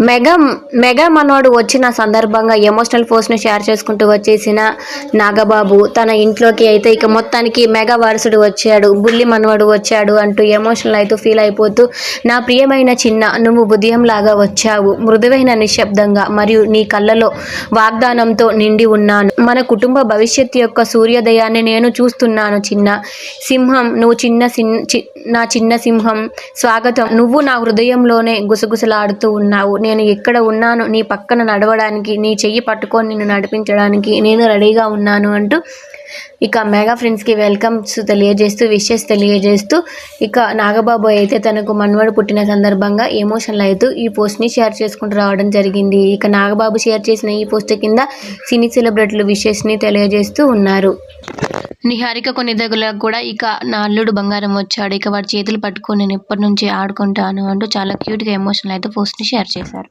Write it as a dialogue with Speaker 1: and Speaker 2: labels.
Speaker 1: Mega mega మనోడు వచ్చిన సందర్భంగా ఎమోషనల్ పోస్ట్ను షేర్ చేసుకుంటూ వచ్చేసిన నాగబాబు తన ఇంట్లోకి అయితే ఇక మొత్తానికి మెగా వారసుడు వచ్చాడు బుల్లి మనవాడు వచ్చాడు అంటూ ఎమోషనల్ అయితే ఫీల్ అయిపోతూ నా ప్రియమైన చిన్న నువ్వు ఉదయం లాగా వచ్చావు. మృదువైన నిశ్శబ్దంగా మరియు నీ కళ్ళలో వాగ్దానంతో నిండి ఉన్నాను. మన కుటుంబ భవిష్యత్తు యొక్క సూర్యోదయాన్ని నేను చూస్తున్నాను చిన్న. సింహం నువ్వు చిన్న సిన్- చి- నా చిన్న సింహం స్వాగతం. నువ్వు నా హృదయంలోనే గుసగుసలాడుతూ ఉన్నావు. నేను ఎక్కడ ఉన్నాను నీ పక్కన నడవడానికి నీ చెయ్యి పట్టుకొని నిన్ను నడిపించడానికి నేను రెడీగా ఉన్నాను అంటూ ఇక మెగా ఫ్రెండ్స్కి వెల్కమ్స్ తెలియజేస్తూ విషెస్ తెలియజేస్తూ ఇక నాగబాబు అయితే తనకు మన్వడు పుట్టిన సందర్భంగా ఎమోషనల్ అవుతూ ఈ పోస్ట్ని షేర్ చేసుకుంటూ రావడం జరిగింది. ఇక నాగబాబు షేర్ చేసిన ఈ పోస్ట్ కింద సినీ సెలబ్రిటీలు విషెస్ని తెలియజేస్తూ ఉన్నారు. నిహారిక కొన్ని దగ్గరకు కూడా ఇక నా అల్లుడు బంగారం వచ్చాడు. ఇక వాడి చేతులు పట్టుకొని నేను ఎప్పటి నుంచి ఆడుకుంటాను అంటూ చాలా క్యూట్గా ఎమోషనల్ అయితే పోస్ట్ని షేర్ చేశారు.